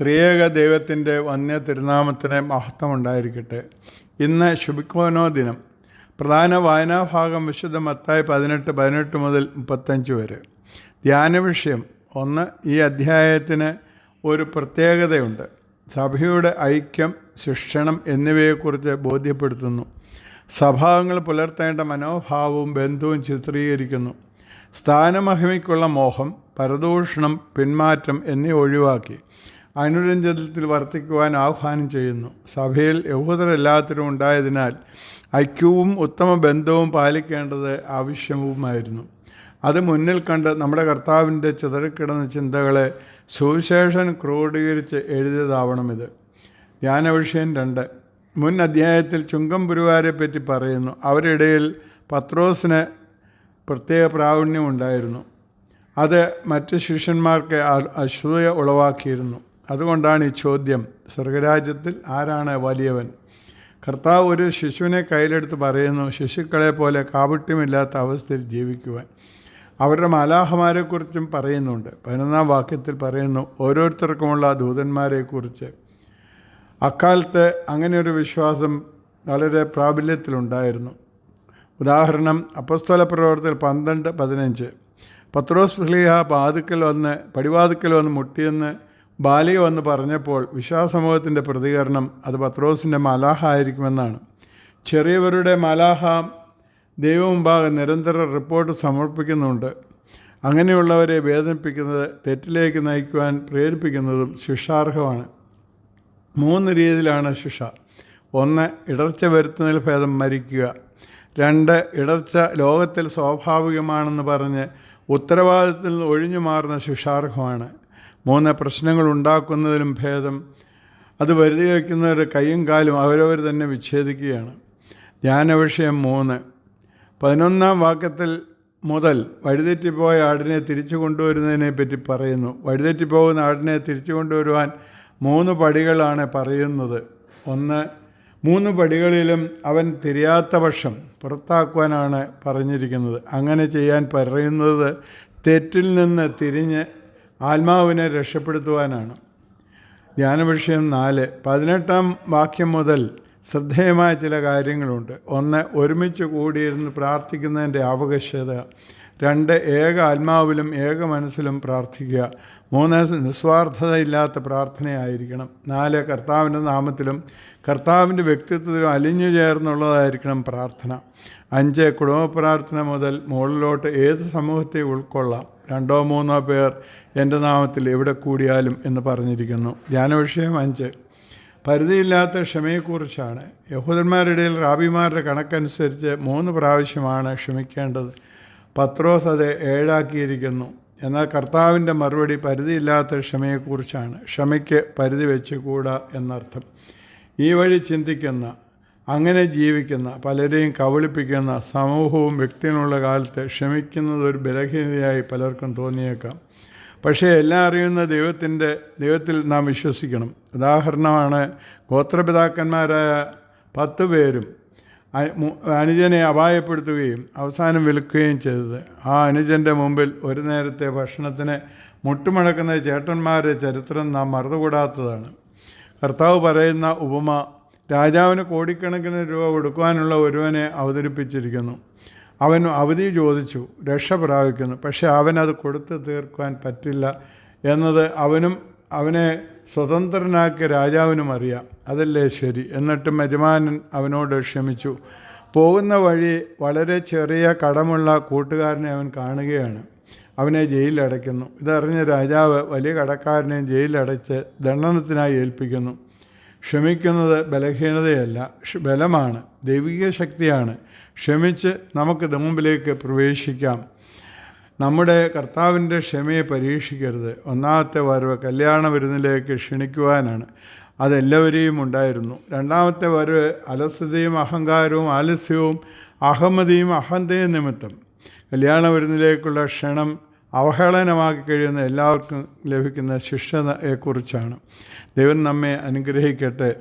ത്രിയേക ദൈവത്തിന്റെ വന്യ തിരുനാമത്തിന് മഹത്വം ഉണ്ടായിരിക്കട്ടെ ഇന്ന് ശുഭിക്കോനോ ദിനം. പ്രധാന വായനാഭാഗം വിശുദ്ധ മത്തായി പതിനെട്ട് പതിനെട്ട് മുതൽ മുപ്പത്തഞ്ച് വരെ. ധ്യാന വിഷയം ഒന്ന് ഈ അധ്യായത്തിന് ഒരു പ്രത്യേകതയുണ്ട്. സഭയുടെ ഐക്യം ശിക്ഷണം എന്നിവയെക്കുറിച്ച് ബോധ്യപ്പെടുത്തുന്നു. സഭാംഗങ്ങൾ പുലർത്തേണ്ട മനോഭാവവും ബന്ധവും ചിത്രീകരിക്കുന്നു. സ്ഥാനമഹിമയ്ക്കുള്ള മോഹം പരദൂഷണം പിന്മാറ്റം എന്നിവ ഒഴിവാക്കി. അനുരഞ്ജനത്തിൽ വർത്തിക്കുവാൻ ആഹ്വാനം ചെയ്യുന്നു. സഭയിൽ യഹൂദരെല്ലാത്തിനും ഉണ്ടായതിനാൽ ഐക്യവും ഉത്തമ ബന്ധവും പാലിക്കേണ്ടത് ആവശ്യവുമായിരുന്നു. അത് മുന്നിൽ കണ്ട് നമ്മുടെ കർത്താവിന്റെ ചിതറിക്കിടന്ന ചിന്തകളെ സുവിശേഷൻ ക്രോഡീകരിച്ച് എഴുതിയതാവണം ഇത് ധ്യാനവിഷയം രണ്ട്. മുൻ അധ്യായത്തിൽ ചുങ്കം പുരുവാരെ പറ്റി പറയുന്നു. അവരിടയിൽ പത്രോസിന് പ്രത്യേക പ്രാവീണ്യം ഉണ്ടായിരുന്നു. അത് മറ്റ് ശിഷ്യന്മാർക്ക് അസൂയ ഉളവാക്കിയിരുന്നു. അതുകൊണ്ടാണ് ഈ ചോദ്യം സ്വർഗരാജ്യത്തിൽ ആരാണ് വലിയവൻ? കർത്താവ് ഒരു ശിശുവിനെ കയ്യിലെടുത്ത് പറയുന്നു ശിശുക്കളെ പോലെ കാപട്യമില്ലാത്ത അവസ്ഥയിൽ ജീവിക്കുവാൻ. അവരുടെ മാലാഹമാരെക്കുറിച്ചും പറയുന്നുണ്ട്. പതിനൊന്നാം വാക്യത്തിൽ പറയുന്നു ഓരോരുത്തർക്കുമുള്ള ദൂതന്മാരെക്കുറിച്ച്. അക്കാലത്ത് അങ്ങനെയൊരു വിശ്വാസം വളരെ പ്രാബല്യത്തിലുണ്ടായിരുന്നു. ഉദാഹരണം അപ്പസ്തല പ്രവർത്തകർ പന്ത്രണ്ട് പതിനഞ്ച് പത്രോസ് ഫ്ലീഹ പാതുക്കൽ വന്ന് പടിവാതുക്കൽ വന്ന് മുട്ടിയെന്ന് ബാലിക വന്ന് പറഞ്ഞപ്പോൾ വിശ്വാസമൂഹത്തിന്റെ പ്രതികരണം അത് പത്രോസിന്റെ മലാഹ ആയിരിക്കുമെന്നാണ് ചെറിയവരുടെ മലാഹ ദൈവമുമ്പാകെ നിരന്തര റിപ്പോർട്ട് സമർപ്പിക്കുന്നുണ്ട്. അങ്ങനെയുള്ളവരെ വേദനിപ്പിക്കുന്നത് തെറ്റിലേക്ക് നയിക്കുവാൻ പ്രേരിപ്പിക്കുന്നതും ശിക്ഷാർഹമാണ്. മൂന്ന് രീതിയിലാണ് ശിക്ഷ. ഒന്ന് ഇടർച്ച വരുത്തുന്നതിൽ ഭേദം മരിക്കുക. രണ്ട് ഇടർച്ച ലോകത്തിൽ സ്വാഭാവികമാണെന്ന് പറഞ്ഞ് ഉത്തരവാദിത്തത്തിൽ നിന്ന് ഒഴിഞ്ഞു മാറുന്ന ശിക്ഷാർഹമാണ്. മൂന്ന് പ്രശ്നങ്ങൾ ഉണ്ടാക്കുന്നതിലും ഭേദം. അത് വരുതി വയ്ക്കുന്നവരുടെ കൈയും കാലും അവരവർ തന്നെ വിച്ഛേദിക്കുകയാണ്. ധ്യാന വിഷയം മൂന്ന്. പതിനൊന്നാം വാക്യത്തിൽ മുതൽ വഴിതെറ്റിപ്പോയ ആടിനെ തിരിച്ചു കൊണ്ടുവരുന്നതിനെ പറ്റി പറയുന്നു. വഴിതെറ്റിപ്പോകുന്ന ആടിനെ തിരിച്ചു കൊണ്ടുവരുവാൻ മൂന്ന് പടികളാണ് പറയുന്നത്. ഒന്ന് മൂന്ന് പടികളിലും അവൻ തിരിയാത്ത പക്ഷം പുറത്താക്കുവാനാണ് പറഞ്ഞിരിക്കുന്നത്. അങ്ങനെ ചെയ്യാൻ പറയുന്നത് തെറ്റിൽ നിന്ന് തിരിഞ്ഞ് ആത്മാവിനെ രക്ഷപ്പെടുത്തുവാനാണ്. ധ്യാനവിഷയം നാല്. പതിനെട്ടാം വാക്യം മുതൽ ശ്രദ്ധേയമായ ചില കാര്യങ്ങളുണ്ട്. ഒന്ന് ഒരുമിച്ച് കൂടിയിരുന്ന് പ്രാർത്ഥിക്കുന്നതിന്റെ ആവകശ്യത രണ്ട് ഏക ആത്മാവിലും ഏക മനസ്സിലും പ്രാർത്ഥിക്കുക. മൂന്ന് നിസ്വാർത്ഥതയില്ലാത്ത പ്രാർത്ഥനയായിരിക്കണം. നാല് കർത്താവിന്റെ നാമത്തിലും കർത്താവിന്റെ വ്യക്തിത്വത്തിലും അലിഞ്ഞു ചേർന്നുള്ളതായിരിക്കണം പ്രാർത്ഥന. അഞ്ച് കുടുംബ പ്രാർത്ഥന മുതൽ മുകളിലോട്ട് ഏത് സമൂഹത്തെ ഉൾക്കൊള്ളാം? രണ്ടോ മൂന്നോ പേർ എന്റെ നാമത്തിൽ എവിടെ കൂടിയാലും എന്ന് പറഞ്ഞിരിക്കുന്നു. ധ്യാന വിഷയം അഞ്ച്. പരിധിയില്ലാത്ത ക്ഷമയെക്കുറിച്ചാണ്. യഹൂദന്മാരുടെ ഇടയിൽ റാബിമാരുടെ കണക്കനുസരിച്ച് മൂന്ന് പ്രാവശ്യമാണ് ക്ഷമിക്കേണ്ടത്. പത്രോസ് അത് ഏഴാക്കിയിരിക്കുന്നു. എന്നാൽ കർത്താവിന്റെ മറുപടി പരിധിയില്ലാത്ത ക്ഷമയെക്കുറിച്ചാണ്. ക്ഷമയ്ക്ക് പരിധി വെച്ചുകൂടാ എന്നർത്ഥം. ഈ വഴി ചിന്തിക്കുന്ന അങ്ങനെ ജീവിക്കുന്ന പലരെയും കബളിപ്പിക്കുന്ന സമൂഹവും വ്യക്തികളുള്ള കാലത്ത് ക്ഷമിക്കുന്നത് ഒരു ബലഹീനതയായി പലർക്കും തോന്നിയേക്കാം. പക്ഷേ എല്ലാം അറിയുന്ന ദൈവത്തിന്റെ ദൈവത്തിൽ നാം വിശ്വസിക്കണം. ഉദാഹരണമാണ് ഗോത്രപിതാക്കന്മാരായ പത്ത് പേരും അനുജനെ അപായപ്പെടുത്തുകയും അവസാനം വിൽക്കുകയും ചെയ്തത്. ആ അനുജന്റെ മുമ്പിൽ ഒരു നേരത്തെ ഭക്ഷണത്തിന് മുട്ടുമടക്കുന്ന ചേട്ടന്മാരുടെ ചരിത്രം നാം മറന്നുകൂടാത്തതാണ്. കർത്താവ് പറയുന്ന ഉപമ രാജാവിന് കോടിക്കണക്കിന് രൂപ കൊടുക്കുവാനുള്ള ഒരുവനെ അവതരിപ്പിച്ചിരിക്കുന്നു. അവൻ അവധി ചോദിച്ചു രക്ഷ പ്രാപിക്കുന്നു. പക്ഷേ അവനത് കൊടുത്ത് തീർക്കുവാൻ പറ്റില്ല എന്നത് അവനും അവനെ സ്വതന്ത്രനാക്കിയ രാജാവിനും അറിയാം. അതല്ലേ ശരി? എന്നിട്ടും യജമാനൻ അവനോട് ക്ഷമിച്ചു. പോകുന്ന വഴി വളരെ ചെറിയ കടമുള്ള കൂട്ടുകാരനെ അവൻ കാണുകയാണ്. അവനെ ജയിലിലടയ്ക്കുന്നു. ഇതറിഞ്ഞ രാജാവ് വലിയ കടക്കാരനെ ജയിലിലടച്ച് ദണ്ഡനത്തിനായി ഏൽപ്പിക്കുന്നു. ക്ഷമിക്കുന്നത് ബലഹീനതയല്ല ബലമാണ് ദൈവിക ശക്തിയാണ്. ക്ഷമിച്ച് നമുക്ക് മുമ്പിലേക്ക് പ്രവേശിക്കാം. നമ്മുടെ കർത്താവിന്റെ ക്ഷമയെ പരീക്ഷിക്കരുത്. ഒന്നാമത്തെ വരവ് കല്യാണ വിരുന്നിലേക്ക് ക്ഷണിക്കുവാനാണ്. അതെല്ലാവരെയും ഉണ്ടായിരുന്നു. രണ്ടാമത്തെ വരവ് അലസതയും അഹങ്കാരവും ആലസ്യവും അഹമ്മതിയും അഹന്തയും നിമിത്തം. കല്യാണ വിരുന്നിലേക്കുള്ള ക്ഷണം അവഹേളനമാക്കി കഴിയുന്ന എല്ലാവർക്കും ലഭിക്കുന്ന ശിക്ഷയെക്കുറിച്ചാണ്. ദൈവം നമ്മെ അനുഗ്രഹിക്കട്ടെ.